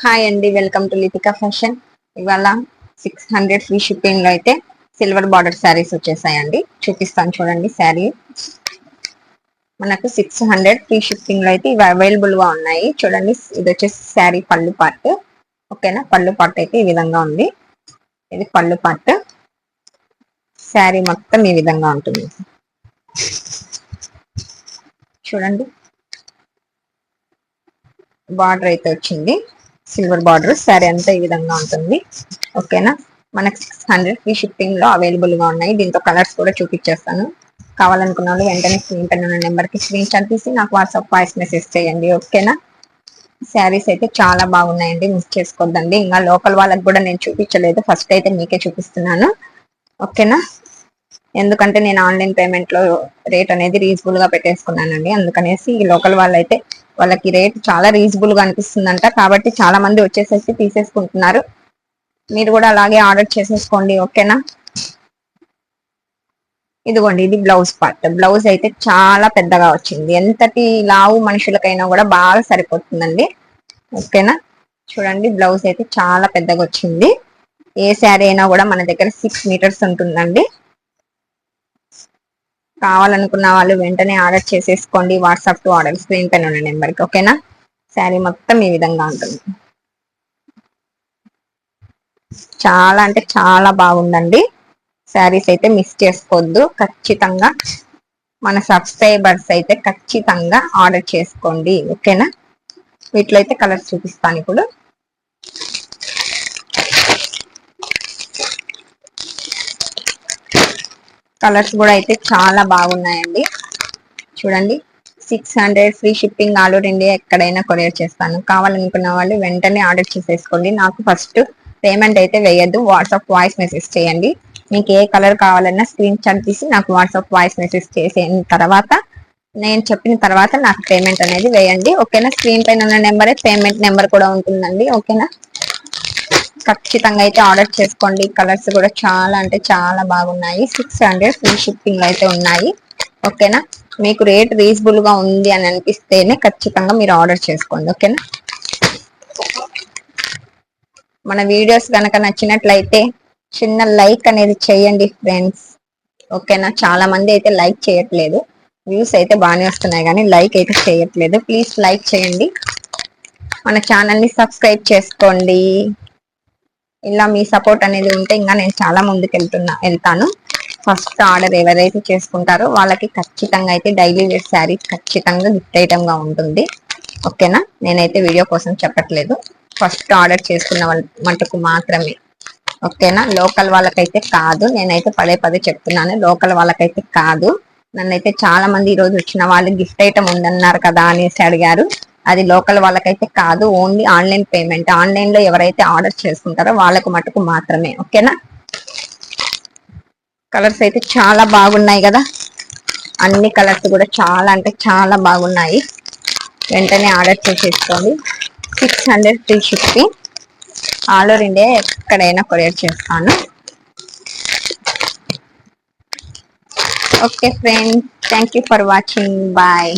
Hi అండి welcome to Lipika fashion ఇవాళ six hundred free షిప్పింగ్లో అయితే సిల్వర్ బార్డర్ శారీస్ వచ్చేసాయండి చూపిస్తాను చూడండి శారీ మనకు సిక్స్ హండ్రెడ్ ఫ్రీ షిప్పింగ్లో అయితే ఇవి అవైలబుల్గా ఉన్నాయి. చూడండి ఇది వచ్చేసి శారీ పళ్ళు పార్ట్ ఓకేనా పళ్ళు పార్ట్ అయితే ఈ విధంగా ఉంది. ఇది పళ్ళు పార్ట్ శారీ మొత్తం ఈ విధంగా ఉంటుంది. చూడండి. బార్డర్ అయితే వచ్చింది. సిల్వర్ బార్డర్ శారీ అంతా ఈ విధంగా ఉంటుంది. ఓకేనా మనకి సిక్స్ హండ్రెడ్ ఫ్రీ షిప్పింగ్లో అవైలబుల్గా ఉన్నాయి. దీంతో కలర్స్ కూడా చూపించేస్తాను. కావాలనుకున్న వాళ్ళు వెంటనే స్క్రీన్ పైన ఉన్న నెంబర్కి స్క్రీన్ షాట్ తీసి నాకు వాట్సాప్ వాయిస్ మెసేజ్ చేయండి. ఓకేనా శారీస్ అయితే చాలా బాగున్నాయండి. మిస్ చేసుకోవద్దండి ఇంకా లోకల్ వాళ్ళకి కూడా నేను చూపించలేదు. ఫస్ట్ అయితే మీకే చూపిస్తున్నాను. ఓకేనా ఎందుకంటే నేను ఆన్లైన్ పేమెంట్లో రేట్ అనేది రీజనబుల్గా పెట్టేసుకున్నానండి. అందుకనేసి ఈ లోకల్ వాళ్ళైతే వాళ్ళకి రేట్ చాలా రీజనబుల్గా అనిపిస్తుందంట. కాబట్టి చాలా మంది వచ్చేసేసి తీసేసుకుంటున్నారు. మీరు కూడా అలాగే ఆర్డర్ చేసేసుకోండి ఓకేనా? ఇదిగోండి ఇది బ్లౌజ్ పార్ట్. బ్లౌజ్ అయితే చాలా పెద్దగా వచ్చింది. ఎంతటి లావు మనుషులకైనా కూడా బాగా సరిపోతుందండి. ఓకేనా? చూడండి బ్లౌజ్ అయితే చాలా పెద్దగా వచ్చింది. ఏ శారీ అయినా కూడా మన దగ్గర సిక్స్ మీటర్స్ ఉంటుందండి. కావాలనుకున్న వాళ్ళు వెంటనే ఆర్డర్ చేసేసుకోండి. వాట్సాప్ టు ఆర్డర్ స్క్రీన్ పైన ఉన్న నెంబర్కి ఓకేనా? శారీ మొత్తం ఈ విధంగా ఉంటుంది. చాలా అంటే చాలా బాగుందండి. శారీస్ అయితే మిస్ చేసుకోవద్దు. ఖచ్చితంగా మన సబ్స్క్రైబర్స్ అయితే ఖచ్చితంగా ఆర్డర్ చేసుకోండి. ఓకేనా? వీటిలో అయితే కలర్స్ చూపిస్తాను ఇప్పుడు. కలర్స్ కూడా అయితే చాలా బాగున్నాయండి. చూడండి six hundred free shipping all over India ఎక్కడైనా కొరియర్ చేస్తాను. కావాలనుకున్న వాళ్ళు వెంటనే ఆర్డర్ చేసేసుకోండి. నాకు ఫస్ట్ పేమెంట్ అయితే వేయద్దు. వాట్సాప్ వాయిస్ మెసేజ్ చేయండి. మీకు ఏ కలర్ కావాలన్నా స్క్రీన్ షాట్ తీసి నాకు వాట్సాప్ వాయిస్ మెసేజ్ చేసిన తర్వాత నేను చెప్పిన తర్వాత నాకు పేమెంట్ అనేది వేయండి. ఓకేనా? స్క్రీన్ పైన ఉన్న నెంబరే పేమెంట్ నెంబర్ కూడా ఉంటుందండి. ఓకేనా? ఖచ్చితంగా అయితే ఆర్డర్ చేసుకోండి. కలర్స్ కూడా చాలా అంటే చాలా బాగున్నాయి. సిక్స్ హండ్రెడ్ ఫ్రీ షిప్పింగ్ అయితే ఉన్నాయి. ఓకేనా? మీకు రేట్ రీజనబుల్గా ఉంది అని అనిపిస్తేనే ఖచ్చితంగా మీరు ఆర్డర్ చేసుకోండి. ఓకేనా? మన వీడియోస్ కనుక నచ్చినట్లయితే చిన్న లైక్ అనేది చేయండి ఫ్రెండ్స్ ఓకేనా? చాలా మంది అయితే లైక్ చేయట్లేదు. వ్యూస్ అయితే బాగానే వస్తున్నాయి కానీ లైక్ అయితే చేయట్లేదు. ప్లీజ్ లైక్ చేయండి. మన ఛానల్ని సబ్స్క్రైబ్ చేసుకోండి. ఇలా మీ సపోర్ట్ అనేది ఉంటే ఇంకా నేను చాలా ముందుకు వెళ్తున్నా వెళ్తాను. ఫస్ట్ ఆర్డర్ ఎవరైతే చేసుకుంటారో వాళ్ళకి ఖచ్చితంగా అయితే డైలీ వేర్ శారీ ఖచ్చితంగా గిఫ్ట్ ఐటమ్గా ఉంటుంది. ఓకేనా నేనైతే వీడియో కోసం చెప్పట్లేదు. ఫస్ట్ ఆర్డర్ చేసుకున్న మటుకు మాత్రమే. ఓకేనా లోకల్ వాళ్ళకైతే కాదు. నేనైతే పదే పదే చెప్తున్నాను. లోకల్ వాళ్ళకైతే కాదు. నన్నైతే చాలా మంది ఈ రోజు వచ్చిన వాళ్ళు గిఫ్ట్ ఐటమ్ ఉందన్నారు కదా అనేసి అడిగారు. అది లోకల్ వాళ్ళకైతే కాదు ఓన్లీ ఆన్లైన్ పేమెంట్. ఆన్లైన్లో ఎవరైతే ఆర్డర్ చేసుకుంటారో వాళ్ళకు మటుకు మాత్రమే ఓకేనా? కలర్స్ అయితే చాలా బాగున్నాయి కదా? అన్ని కలర్స్ కూడా చాలా అంటే చాలా బాగున్నాయి. వెంటనే ఆర్డర్ చేసేసుకోండి. Six hundred free shipping all over India ఎక్కడైనా కొరియర్ చేస్తాను. Okay friends thank you for watching. Bye.